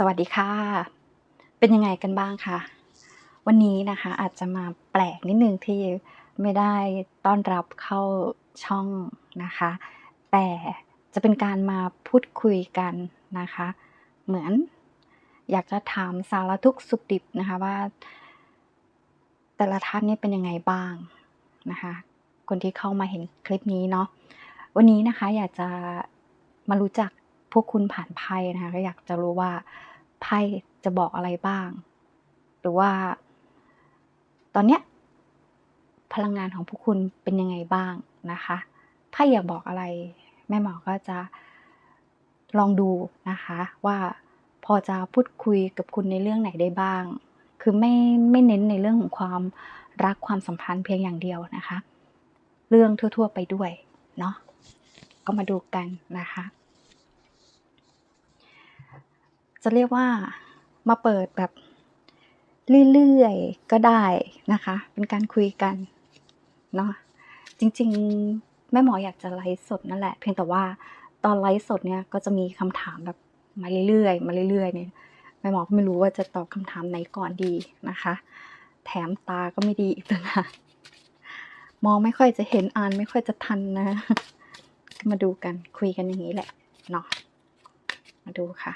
สวัสดีค่ะ เป็นยังไงกันบ้างคะวันนี้นะคะอาจจะมาแปลกนิดนึงที่ไม่ได้ต้อนรับเข้าช่องนะคะ แต่จะเป็นการมาพูดคุยกันนะคะ เหมือนอยากจะถามสารทุกสุขดิบนะคะว่า แต่ละท่านนี่เป็นยังไงบ้างนะคะ คนที่เข้ามาเห็นคลิปนี้เนาะวันนี้นะคะอยากจะมารู้จัก วกคุณผ่านไพ่นะคะก็อยากจะรู้ว่าไพ่จะบอกอะไรบ้าง หรือว่า ตอนเนี้ยพลังงานของพวกคุณเป็นยังไงบ้างนะคะไพ่อยากบอกอะไร แม่หมอก็จะลองดูนะคะ ว่าพอจะพูดคุยกับคุณในเรื่องไหนได้บ้าง คือไม่ไม่เน้นในเรื่องของความรักความสัมพันธ์เพียงอย่างเดียวนะคะ เรื่องทั่วๆไปด้วยเนาะก็มาดูกันนะคะ จะเรียกว่ามาเปิดแบบเรื่อยๆ ก็ได้นะคะ เป็นการคุยกันเนาะจริงๆ แม่หมออยากจะไลฟ์สดนั่นแหละ เพียงแต่ว่าตอนไลฟ์สดเนี่ยก็จะมีคำถามแบบมาเรื่อยๆ มาเรื่อยๆ เนี่ยแม่หมอก็ไม่รู้ว่าจะตอบคำถามไหนก่อนดีนะคะ แถมตาก็ไม่ดีอีกต่างหากมองไม่ค่อยจะเห็นอ่านไม่ค่อยจะทันนะ มาดูกันคุยกันอย่างนี้แหละเนาะมาดูค่ะ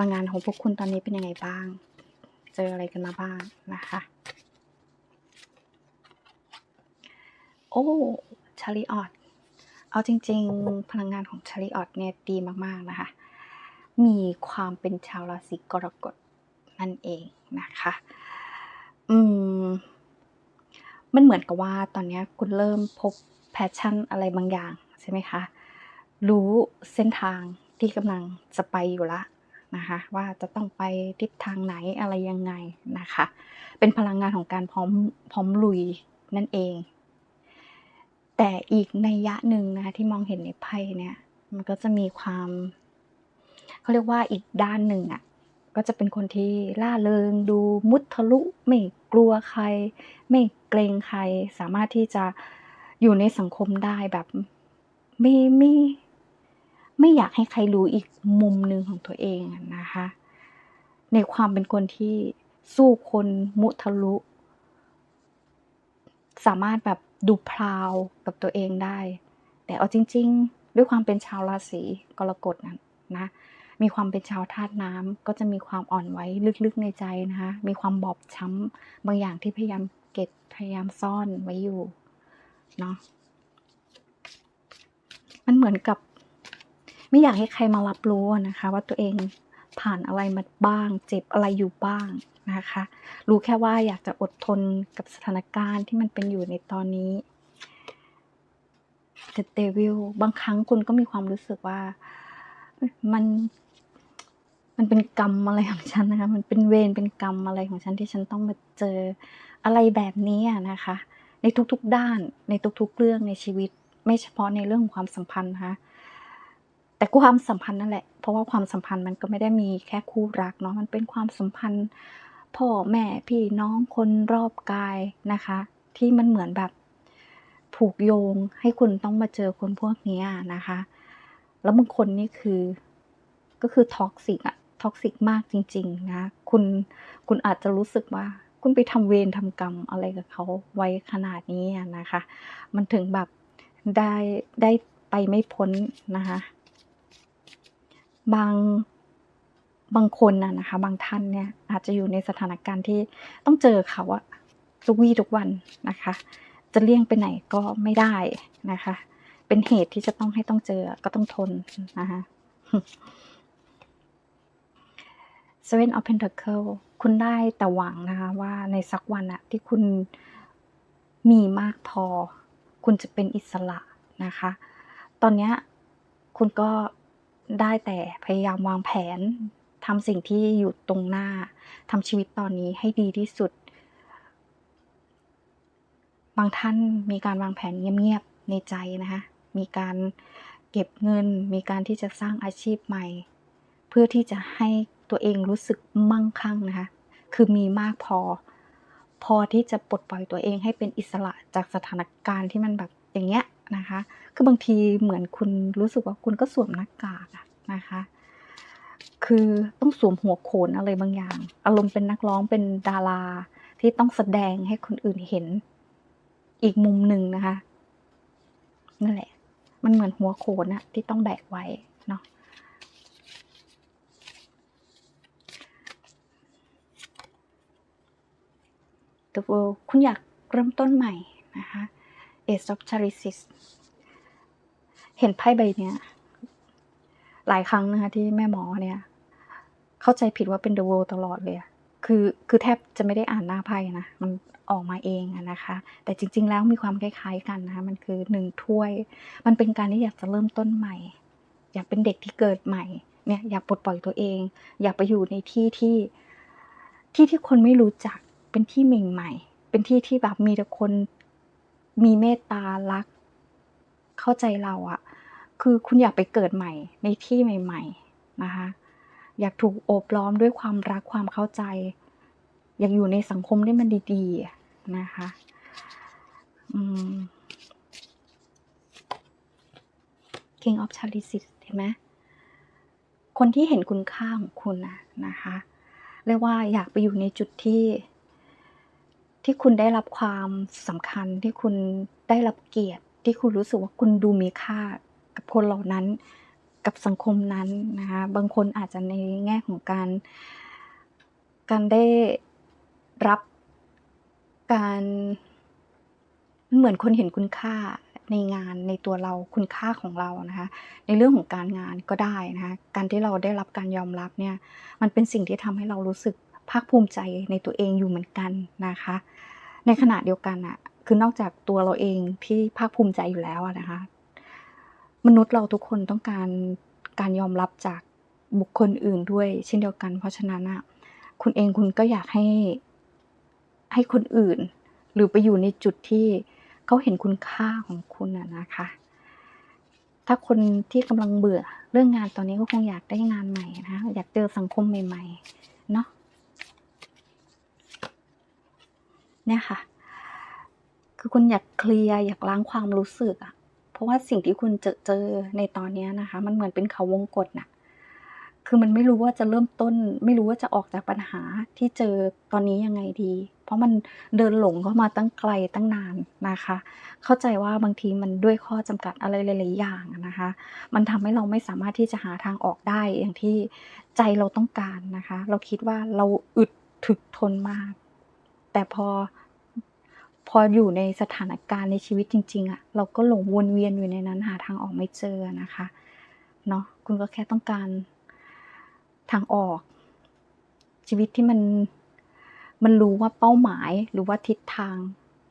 ลังงานของพวกคุณตอนนี้เป็นยังไงบ้าง เจออะไรกันมาบ้างนะคะ โอ้ชาริออตเอาจริง ๆ พลังงานของชาริออตเนี่ยดีมากๆนะคะ มีความเป็นชาวราศีกรกฎนั่นเองนะคะ อืม มันเหมือนกับว่าตอนนี้คุณเริ่มพบแพชชั่นอะไรบางอย่างใช่ไหมคะ รู้เส้นทางที่กำลังจะไปอยู่ละ นะคะ ว่าจะต้องไปทิศทางไหนอะไรยังไงนะคะ เป็นพลังงานของการพร้อมพร้อมลุยนั่นเอง แต่อีกในยะหนึ่งนะคะที่มองเห็นในไพ่เนี่ยมันก็จะมีความเขาเรียกว่าอีกด้านหนึ่งอะ่ะก็จะเป็นคนที่ล่าเริงดูมุทะลุไม่กลัวใคร ไม่เกรงใคร สามารถที่จะอยู่ในสังคมได้แบบไม่ไม่ ไม่อยากให้ใครรู้อีกมุมหนึ่งของตัวเองนะคะ ในความเป็นคนที่สู้คนมุทะลุ สามารถแบบดูพราวกับตัวเองได้ แต่เอาจริง ๆ ด้วยความเป็นชาวราศีกรกฎนั้นนะ มีความเป็นชาวธาตุน้ำก็จะมีความอ่อนไหวลึกๆในใจนะคะมีความบอบช้ำบางอย่างที่พยายามเก็บพยายามซ่อนไว้อยู่เนาะมันเหมือนกับ ไม่อยากให้ใครมารับรู้นะคะ ว่าตัวเองผ่านอะไรมาบ้าง เจ็บอะไรอยู่บ้างนะคะ รู้แค่ว่าอยากจะอดทนกับสถานการณ์ที่มันเป็นอยู่ในตอนนี้ The Devil บางครั้งคุณก็มีความรู้สึกว่ามันมันเป็นกรรมอะไรของฉันนะคะ มันเป็นเวรเป็นกรรมอะไรของฉันที่ฉันต้องมาเจออะไรแบบนี้นะคะ ในทุกๆด้านในทุกๆเรื่องในชีวิต ไม่เฉพาะในเรื่องของความสัมพันธ์นะคะ แต่ความสัมพันธ์นั่นแหละ เพราะว่าความสัมพันธ์มันก็ไม่ได้มีแค่คู่รักเนาะ มันเป็นความสัมพันธ์พ่อแม่พี่น้องคนรอบกายนะคะ ที่มันเหมือนแบบผูกโยงให้คุณต้องมาเจอคนพวกนี้นะคะ แล้วบางคนนี่คือก็คือท็อกซิกอะท็อกซิกมากจริง ๆ นะ คุณคุณอาจจะรู้สึกว่า คุณไปทำเวรทำกรรมอะไรกับเขาไว้ขนาดนี้นะคะ มันถึงแบบได้ได้ไปไม่พ้นนะคะ บางบางคนน่ะนะคะ บางท่านเนี่ยอาจจะอยู่ในสถานการณ์ที่ต้องเจอเขาอะทุกวี่ทุกวันนะคะ จะเลี่ยงไปไหนก็ไม่ได้นะคะ เป็นเหตุที่จะต้องให้ต้องเจอก็ต้องทนนะคะ Seven of Pentacle คุณได้แต่หวังนะคะว่าในสักวันอะที่คุณมีมากพอ คุณจะเป็นอิสระนะคะ ตอนนี้คุณก็ ได้แต่พยายามวางแผนทำสิ่งที่อยู่ตรงหน้าทำชีวิตตอนนี้ให้ดีที่สุด บางท่านมีการวางแผนเงียบๆในใจนะคะมีการเก็บเงิน มีการที่จะสร้างอาชีพใหม่ เพื่อที่จะให้ตัวเองรู้สึกมั่งคั่งนะคะคือมีมากพอ พอที่จะปลดปล่อยตัวเองให้เป็นอิสระจากสถานการณ์ที่มันแบบอย่างเงี้ย นะคะ คือบางทีเหมือนคุณรู้สึกว่าคุณก็สวมหน้ากากนะคะ คือต้องสวมหัวโขนอะไรบางอย่าง อารมณ์เป็นนักร้องเป็นดาราที่ต้องแสดงให้คนอื่นเห็นอีกมุมหนึ่งนะคะนั่นแหละ มันเหมือนหัวโขนอะที่ต้องแบกไว้เนาะ The World คุณอยากเริ่มต้นใหม่นะคะ Ace of Chalices เห็นไพ่ใบเนี้ย หลายครั้งนะคะที่แม่หมอเนี่ย เข้าใจผิดว่าเป็น The World ตลอดเลยอะคือคือแทบจะไม่ได้อ่านหน้าไพ่นะ มันออกมาเองนะคะ แต่จริง ๆ แล้วมีความคล้าย ๆ กันนะคะมันคือหนึ่งถ้วย มันเป็นการที่อยากจะเริ่มต้นใหม่ อยากเป็นเด็กที่เกิดใหม่เนี่ยอยากปลดปล่อยตัวเอง อยากไปอยู่ในที่ที่ที่ที่คนไม่รู้จักเป็นที่ใหม่ๆเป็นที่ที่แบบมีแต่คน มีเมตตารัก เข้าใจเราอะคือคุณอยากไปเกิดใหม่ในที่ใหม่ ๆนะคะอยากถูกโอบล้อมด้วยความรักความเข้าใจ อยากอยู่ในสังคมที่มันดีๆนะคะอืม King of Chalices เห็นไหมคนที่เห็นคุณค่าของคุณนะนะคะเรียกว่าอยากไปอยู่ในจุดที่ ที่คุณได้รับความสำคัญที่คุณได้รับเกียรติ ที่คุณรู้สึกว่าคุณดูมีค่ากับคนเหล่านั้น กับสังคมนั้นนะคะบางคนอาจจะในแง่ของการการได้รับการเหมือนคนเห็นคุณค่าในงานในตัวเราคุณค่าของเรานะคะ ในเรื่องของการงานก็ได้นะคะการที่เราได้รับการยอมรับเนี่ย มันเป็นสิ่งที่ทำให้เรารู้สึก ภาคภูมิใจในตัวเองอยู่เหมือนกันนะคะ ในขณะเดียวกันอะคือนอกจากตัวเราเองที่ภาคภูมิใจอยู่แล้วนะคะ มนุษย์เราทุกคนต้องการการยอมรับจากบุคคลอื่นด้วย เช่นเดียวกัน เพราะฉะนั้นอะคุณเองคุณก็อยากให้ให้คนอื่น หรือไปอยู่ในจุดที่เขาเห็นคุณค่าของคุณอะนะคะ ถ้าคนที่กำลังเบื่อเรื่องงานตอนนี้ก็คงอยากได้งานใหม่นะคะอยากเจอสังคมใหม่ ๆ เนาะ เนี่ยค่ะ คือคุณอยากเคลียร์อยากล้างความรู้สึกอะเพราะว่าสิ่งที่คุณเจอเจอในตอนนี้นะคะ มันเหมือนเป็นเขาวงกฏน่ะ คือมันไม่รู้ว่าจะเริ่มต้น ไม่รู้ว่าจะออกจากปัญหาที่เจอตอนนี้ยังไงดี เพราะมันเดินหลงเข้ามาตั้งไกลตั้งนานนะคะ เข้าใจว่าบางทีมันด้วยข้อจำกัดอะไรหลายๆอย่างนะคะ มันทำให้เราไม่สามารถที่จะหาทางออกได้อย่างที่ใจเราต้องการนะคะ เราคิดว่าเราอึดถึกทนมาก แต่พอ พออยู่ในสถานการณ์ในชีวิตจริง ๆอะเราก็หลงวนเวียนอยู่ในนั้นหาทางออกไม่เจอนะคะเนาะคุณก็แค่ต้องการทางออก ชีวิตที่มันมันรู้ว่าเป้าหมายหรือว่าทิศทาง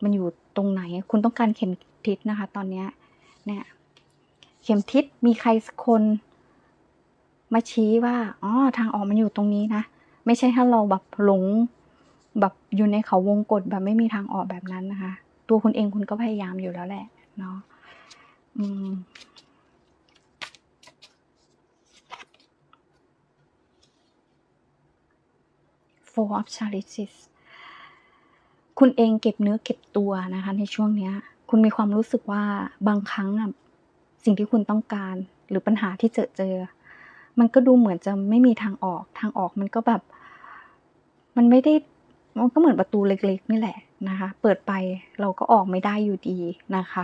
มันอยู่ตรงไหน คุณต้องการเข็มทิศนะคะ ตอนเนี้ยเนี่ยเข็มทิศมีใครสักคนมาชี้ว่าอ๋อทางออกมันอยู่ตรงนี้นะ ไม่ใช่ถ้าเราแบบหลง แบบอยู่ในเขาวงกฏแบบไม่มีทางออกแบบนั้นนะคะ ตัวคุณเองคุณก็พยายามอยู่แล้วแหละเนาะอืม Four of Chalices คุณเองเก็บเนื้อเก็บตัวนะคะในช่วงเนี้ย คุณมีความรู้สึกว่าบางครั้งอะสิ่งที่คุณต้องการหรือปัญหาที่เจอเจอ มันก็ดูเหมือนจะไม่มีทางออก ทางออกมันก็แบบ มันไม่ได้ มันก็เหมือนประตูเล็กๆนี่แหละนะคะ เปิดไปเราก็ออกไม่ได้อยู่ดีนะคะ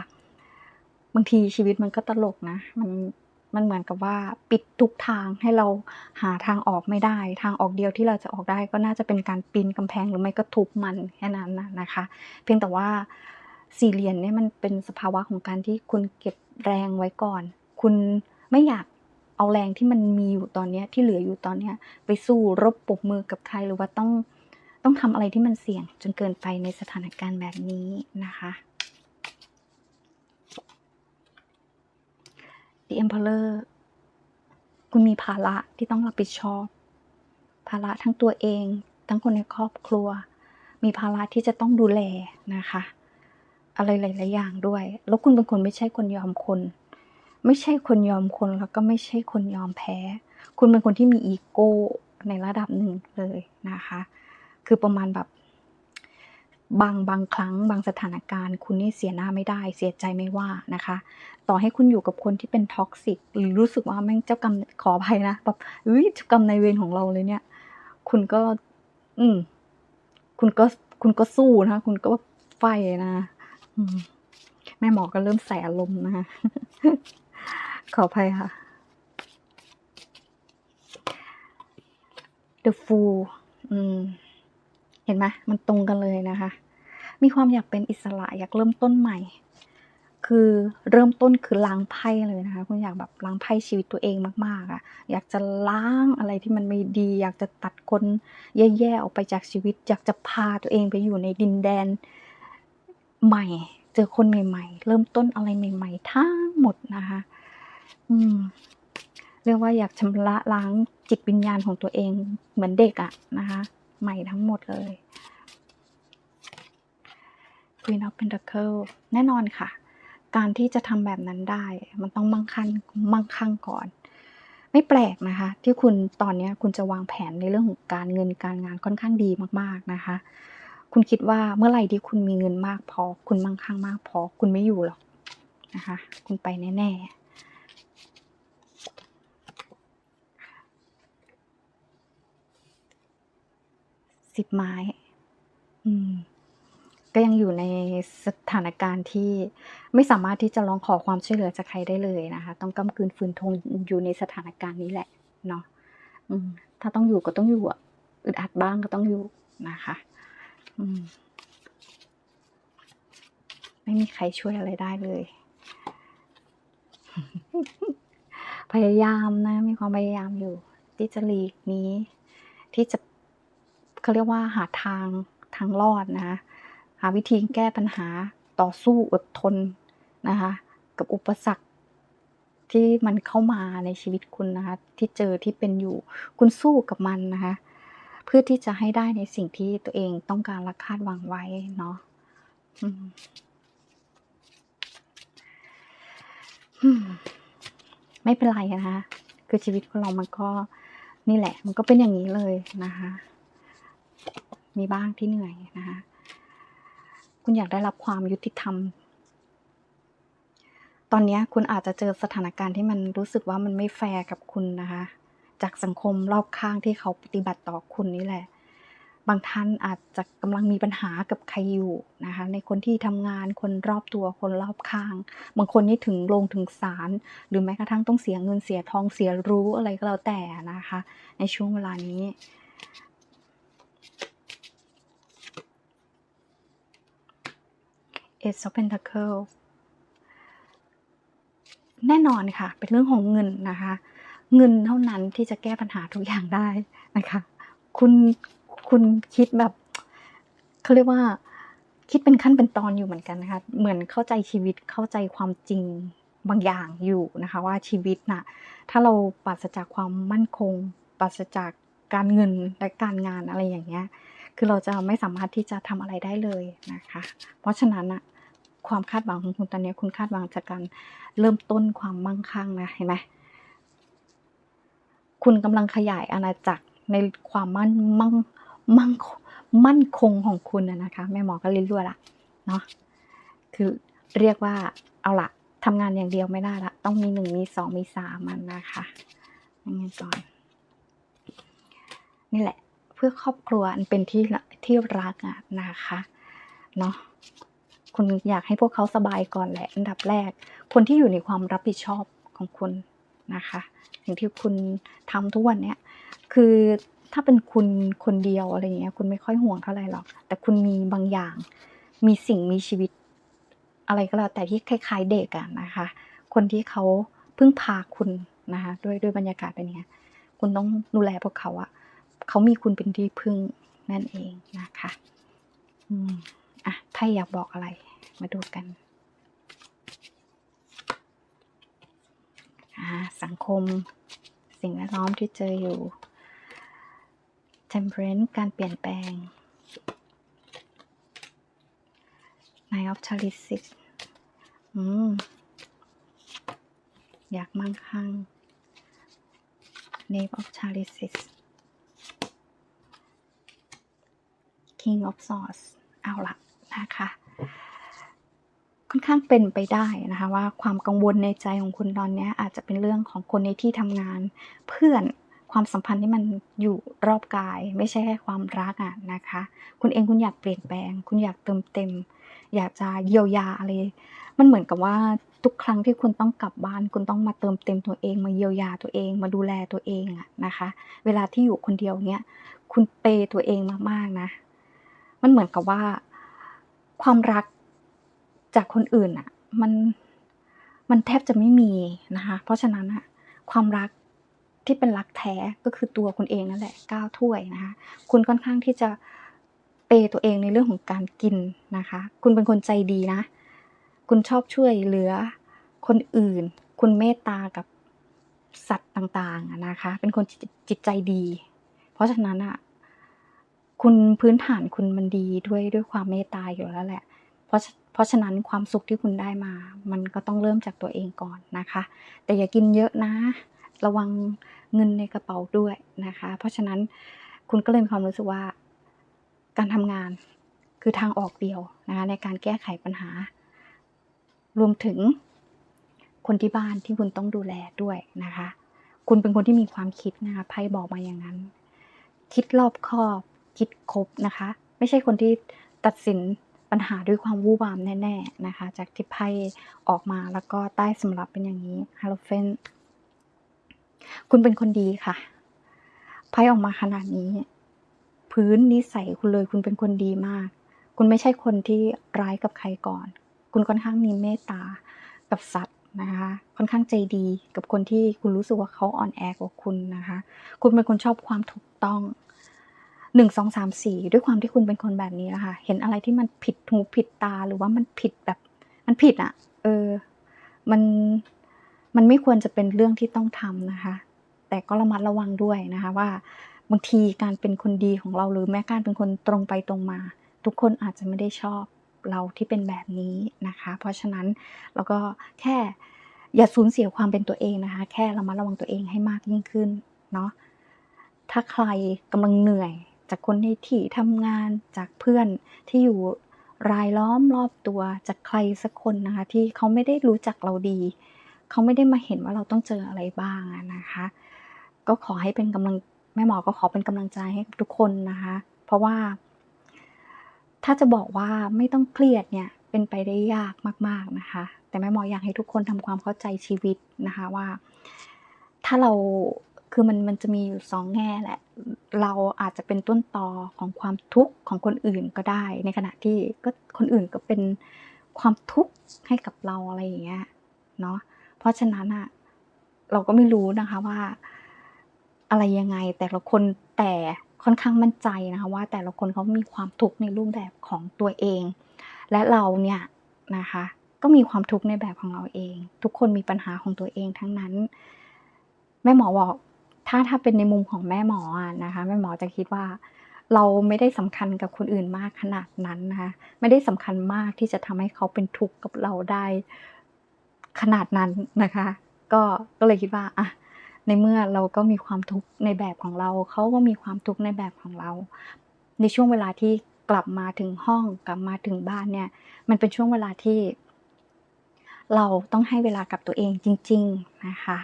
บางทีชีวิตมันก็ตลกนะ มันมันเหมือนกับว่าปิดทุกทางให้เราหาทางออกไม่ได้ ทางออกเดียวที่เราจะออกได้ก็น่าจะเป็นการปีนกำแพงหรือไม่ก็ทุบมันแค่นั้นนะนะคะ เพียงแต่ว่าสี่เหรียญเนี่ยมันเป็นสภาวะของการที่คุณเก็บแรงไว้ก่อน คุณไม่อยากเอาแรงที่มันมีอยู่ตอนนี้ที่เหลืออยู่ตอนนี้ไปสู้รบปรบมือกับใครหรือว่าต้อง ต้องทำอะไรที่มันเสี่ยงจนเกินไปในสถานการณ์แบบนี้นะคะ The Emperor คุณมีภาระที่ต้องรับผิดชอบ ภาระทั้งตัวเอง ทั้งคนในครอบครัว มีภาระที่จะต้องดูแลนะคะ อะไรหลายๆอย่างด้วย แล้วคุณเป็นคนไม่ใช่คนยอมคน ไม่ใช่คนยอมคนแล้วก็ไม่ใช่คนยอมแพ้ คุณเป็นคนที่มีอีโก้ในระดับหนึ่งเลยนะคะ คือประมาณแบบบางบางครั้งบางสถานการณ์ คุณนี่เสียหน้าไม่ได้ เสียใจไม่ว่านะคะ ต่อให้คุณอยู่กับคนที่เป็นท็อกซิกหรือรู้สึกว่าแม่งเจ้ากรรมขออภัยนะแบบเฮ้ยเจ้ากรรมในายเวรของเราเลยเนี่ย คุณก็ อืม คุณก็คุณก็สู้นะคะคุณก็ไฟนะอืมแม่หมอก็เริ่มใส่อารมณ์นะคะขออภัยค่ะ The Fool อืม เห็นไหมมันตรงกันเลยนะคะ มีความอยากเป็นอิสระอยากเริ่มต้นใหม่ คือเริ่มต้นคือล้างไพ่เลยนะคะ คุณอยากแบบล้างไพ่ชีวิตตัวเองมากๆอะ่ะ อยากจะล้างอะไรที่มันไม่ดี อยากจะตัดคนแย่ๆออกไปจากชีวิต อยากจะพาตัวเองไปอยู่ในดินแดนใหม่ เจอคนใหม่ ๆ เริ่มต้นอะไรใหม่ ๆ ทั้งหมดนะคะ อืมเรียกว่าอยากชำระล้างจิตวิญญาณของตัวเองเหมือนเด็กอะนะคะ ใหม่ทั้งหมดเลย Queen of Pentacle แน่นอนค่ะ การที่จะทำแบบนั้นได้ มันต้องมั่งคั่งมั่งคั่งก่อน ไม่แปลกนะคะ ที่คุณตอนนี้คุณจะวางแผนในเรื่องของการเงินการงานค่อนข้างดีมากๆนะคะ คุณคิดว่าเมื่อไหร่ที่คุณมีเงินมากพอ คุณมั่งคั่งมากพอ คุณไม่อยู่หรอกนะคะ คุณไปแน่ๆ สิบไม้ อืม ก็ยังอยู่ในสถานการณ์ที่ไม่สามารถที่จะร้องขอความช่วยเหลือจากใครได้เลยนะคะ ต้องกำกืนฝืนทนอยู่ในสถานการณ์นี้แหละเนาะอืมถ้าต้องอยู่ก็ต้องอยู่อะอึดอัดบ้างก็ต้องอยู่นะคะอืมไม่มีใครช่วยอะไรได้เลย พยายามนะ มีความพยายามอยู่ ที่จะหลีกนี้ ที่จะ เขาเรียกว่าหาทางทางรอดนะคะหาวิธีแก้ปัญหาต่อสู้อดทนนะคะกับอุปสรรคที่มันเข้ามาในชีวิตคุณนะคะที่เจอที่เป็นอยู่คุณสู้กับมันนะคะเพื่อที่จะให้ได้ในสิ่งที่ตัวเองต้องการและคาดหวังไว้เนาะไม่เป็นไรนะคะคือชีวิตของเรามันก็นี่แหละ มันก็เป็นอย่างนี้เลยนะคะ มีบ้างที่เหนื่อยนะคะคุณอยากได้รับความยุติธรรม ตอนนี้คุณอาจจะเจอสถานการณ์ที่มันรู้สึกว่ามันไม่แฟร์กับคุณนะคะ จากสังคมรอบข้างที่เขาปฏิบัติต่อคุณนี่แหละ บางท่านอาจจะกำลังมีปัญหากับใครอยู่นะคะ ในคนที่ทำงาน คนรอบตัว คนรอบข้าง บางคนนี่ถึงลงถึงศาล หรือแม้กระทั่งต้องเสียเงินเสียทองเสียรู้อะไรก็แล้วแต่นะคะ ในช่วงเวลานี้ Ace of Pentacle แน่นอนค่ะ เป็นเรื่องของเงินนะคะ เงินเท่านั้นที่จะแก้ปัญหาทุกอย่างได้นะคะ คุณคุณคิดแบบเขาเรียกว่าคิดเป็นขั้นเป็นตอนอยู่เหมือนกันนะคะ เหมือนเข้าใจชีวิตเข้าใจความจริงบางอย่างอยู่นะคะ ว่าชีวิตน่ะถ้าเราปราศจากความมั่นคง ปราศจากการเงินและการงานอะไรอย่างเงี้ย คือเราจะไม่สามารถที่จะทำอะไรได้เลยนะคะ เพราะฉะนั้นอะ ความคาดหวังของคุณตอนนี้คุณคาดหวังจากการเริ่มต้นความมั่งคั่งนะเห็นไหมคุณกำลังขยายอาณาจักรในความมั่นมั่งมั่งมั่นคงของคุณนะคะแม่หมอก็รียนรู้ละเนาะคือเรียกว่าเอาละทำงานอย่างเดียวไม่ได้ละต้องมีหนึ่งมีสองมีสามมันนะคะยังไงก่อนนี่แหละ เพื่อครอบครัวอันเป็นที่ที่รักอะนะคะเนาะ คุณอยากให้พวกเขาสบายก่อนแหละอันดับแรก คนที่อยู่ในความรับผิดชอบของคุณนะคะสิ่งที่คุณทำทุกวันเนี้ยคือถ้าเป็นคุณคนเดียวอะไรเงี้ยคุณไม่ค่อยห่วงเท่าไหร่หรอก แต่คุณมีบางอย่าง มีสิ่งมีชีวิต อะไรก็แล้วแต่ที่คล้าย ๆ เด็กอะนะคะ คนที่เขาเพึ่งพาคุณนะคะด้วยด้วยบรรยากาศเป็นเนี้ยคุณต้องดูแลพวกเขาอะเขามีคุณเป็นที่พึ่งนั่นเองนะคะ อืม อะไพ่อยากบอกอะไร มาดูกัน อ่า สังคม สิ่งแวดล้อมที่เจออยู่ temperance การเปลี่ยนแปลง nine of chalices อืม อยากมั่งคั่ง n a v e of chalices king of swords เอาละ นะคะค่อนข้างเป็นไปได้นะคะว่าความกังวลในใจของคุณตอนนี้อาจจะเป็นเรื่องของคนในที่ทำงานเพื่อนความสัมพันธ์ที่มันอยู่รอบกาย ไม่ใช่แค่ความรักอะนะคะ คุณเองคุณอยากเปลี่ยนแปลง คุณอยากเติมเต็ม อยากจะเยียวยาอะไร มันเหมือนกับว่าทุกครั้งที่คุณต้องกลับบ้าน คุณต้องมาเติมเต็มตัวเองมาเยียวยาตัวเอง มาดูแลตัวเองอะนะคะ เวลาที่อยู่คนเดียวเนี้ยคุณเปย์ตัวเองมากๆนะ มันเหมือนกับว่า ความรักจากคนอื่นอะมันมันแทบจะไม่มีนะคะเพราะฉะนั้นอะความรักที่เป็นรักแท้ก็คือตัวคุณเองนั่นแหละก้าวถ้วยนะคะคุณค่อนข้างที่จะเปย์ตัวเองในเรื่องของการกินนะคะ คุณเป็นคนใจดีนะ คุณชอบช่วยเหลือคนอื่น คุณเมตตากับสัตว์ต่างๆนะคะ เป็นคนจิตใจดี เพราะฉะนั้นอะ คุณพื้นฐานคุณมันดีด้วยด้วยความเมตตาอยู่แล้วแหละ เพราะเพราะฉะนั้นความสุขที่คุณได้มา มันก็ต้องเริ่มจากตัวเองก่อนนะคะ แต่อย่ากินเยอะนะ ระวังเงินในกระเป๋าด้วยนะคะ เพราะฉะนั้นคุณก็เลยมีความรู้สึกว่า การทำงานคือทางออกเดียวนะคะในการแก้ไขปัญหา รวมถึงคนที่บ้านที่คุณต้องดูแลด้วยนะคะ คุณเป็นคนที่มีความคิดนะคะไพ่บอกมาอย่างนั้น คิดรอบคอบ คิดครบนะคะ ไม่ใช่คนที่ตัดสินปัญหาด้วยความวู่วามแน่ๆนะคะ จากที่ไพ่ออกมาแล้วก็ใต้สำหรับเป็นอย่างนี้ฮาโลเฟนคุณเป็นคนดีค่ะไพ่ออกมาขนาดนี้ พื้นนิสัยคุณเลยคุณเป็นคนดีมาก คุณไม่ใช่คนที่ร้ายกับใครก่อน คุณค่อนข้างมีเมตตากับสัตว์นะคะ ค่อนข้างใจดีกับคนที่คุณรู้สึกว่าเขาอ่อนแอกว่าคุณนะคะ คุณเป็นคนชอบความถูกต้อง หนึ่งสองสามสี่ด้วยความที่คุณเป็นคนแบบนี้นะคะเห็นอะไรที่มันผิดหูผิดตาหรือว่ามันผิดแบบ มันผิดอะ่ะ เออ มันมันไม่ควรจะเป็นเรื่องที่ต้องทำนะคะ แต่ก็ระมัดระวังด้วยนะคะ ว่าบางทีการเป็นคนดีของเราหรือแม้การเป็นคนตรงไปตรงมา ทุกคนอาจจะไม่ได้ชอบเราที่เป็นแบบนี้นะคะ เพราะฉะนั้นเราก็แค่อย่าสูญเสียความเป็นตัวเองนะคะ แค่ระมัดระวังตัวเองให้มากยิ่งขึ้นเนาะถ้าใครกำลังเหนื่อย จากคนในที่ทำงานจากเพื่อนที่อยู่รายล้อมรอบตัวจากใครสักคนนะคะ ที่เขาไม่ได้รู้จักเราดี เขาไม่ได้มาเห็นว่าเราต้องเจออะไรบ้างนะคะ ก็ขอให้เป็นกำลังแม่หมอก็ขอเป็นกำลังใจให้ทุกคนนะคะ เพราะว่า ถ้าจะบอกว่าไม่ต้องเครียดเนี่ยเป็นไปได้ยากมาก ๆนะคะ แต่แม่หมออยากให้ทุกคนทำความเข้าใจชีวิตนะคะว่า ถ้าเรา คือมันมันจะมีอยู่สองแง่แหละ เราอาจจะเป็นต้นตอของความทุกข์ของคนอื่นก็ได้ ในขณะที่ก็คนอื่นก็เป็นความทุกข์ให้กับเราอะไรอย่างเงี้ยเนาะเพราะฉะนั้นอะเราก็ไม่รู้นะคะว่า อะไรยังไงแต่ละคนแต่ค่อนข้างมั่นใจนะคะว่าแต่ละคนเขามีความทุกข์ในรูปแบบของตัวเอง และเราเนี่ยนะคะ ก็มีความทุกข์ในแบบของเราเอง ทุกคนมีปัญหาของตัวเองทั้งนั้น แม่หมอบอก ถ้าถ้าเป็นในมุมของแม่หมออะนะคะ แม่หมอจะคิดว่าเราไม่ได้สำคัญกับคนอื่นมากขนาดนั้นนะคะไม่ได้สำคัญมากที่จะทำให้เขาเป็นทุกข์กับเราได้ขนาดนั้นนะคะ ก็ก็เลยคิดว่าอะในเมื่อเราก็มีความทุกข์ในแบบของเรา เขาก็มีความทุกข์ในแบบของเรา ในช่วงเวลาที่กลับมาถึงห้องกลับมาถึงบ้านเนี่ย มันเป็นช่วงเวลาที่ เราต้องให้เวลากับตัวเองจริง ๆนะคะ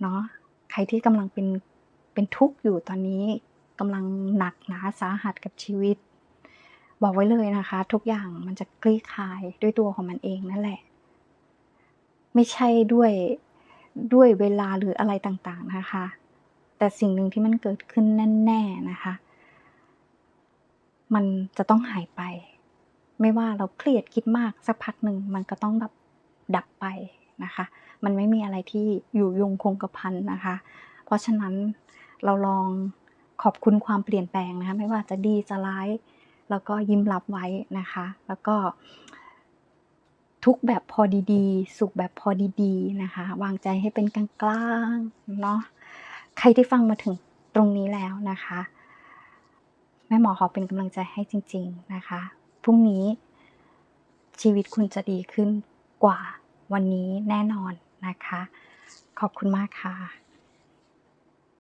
เนาะ รที่กำลังเป็นเป็นทุกข์อยู่ตอนนี้กำลังหนักหนาสาหัสกับชีวิต บอกไว้เลยนะคะ ทุกอย่างมันจะคลี่คลายด้วยตัวของมันเองนั่นแหละ ไม่ใช่ด้วยด้วยเวลาหรืออะไรต่างๆนะคะ แต่สิ่งหนึ่งที่มันเกิดขึ้นแน่ๆนะคะ มันจะต้องหายไป ไม่ว่าเราเครียดคิดมากสักพักหนึ่งมันก็ต้องแบบดับไป นะคะ มันไม่มีอะไรที่อยู่ยงคงกระพันนะคะ เพราะฉะนั้นเราลองขอบคุณความเปลี่ยนแปลงนะคะ ไม่ว่าจะดีจะร้าย แล้วก็ยิ้มรับไว้นะคะ แล้วก็ทุกแบบพอดีๆ สุขแบบพอดีๆนะคะ วางใจให้เป็นกลางๆเนาะใครที่ฟังมาถึงตรงนี้แล้วนะคะ แม่หมอขอเป็นกำลังใจให้จริง ๆนะคะพรุ่งนี้ชีวิตคุณจะดีขึ้นกว่า วันนี้แน่นอนนะคะ ขอบคุณมากค่ะ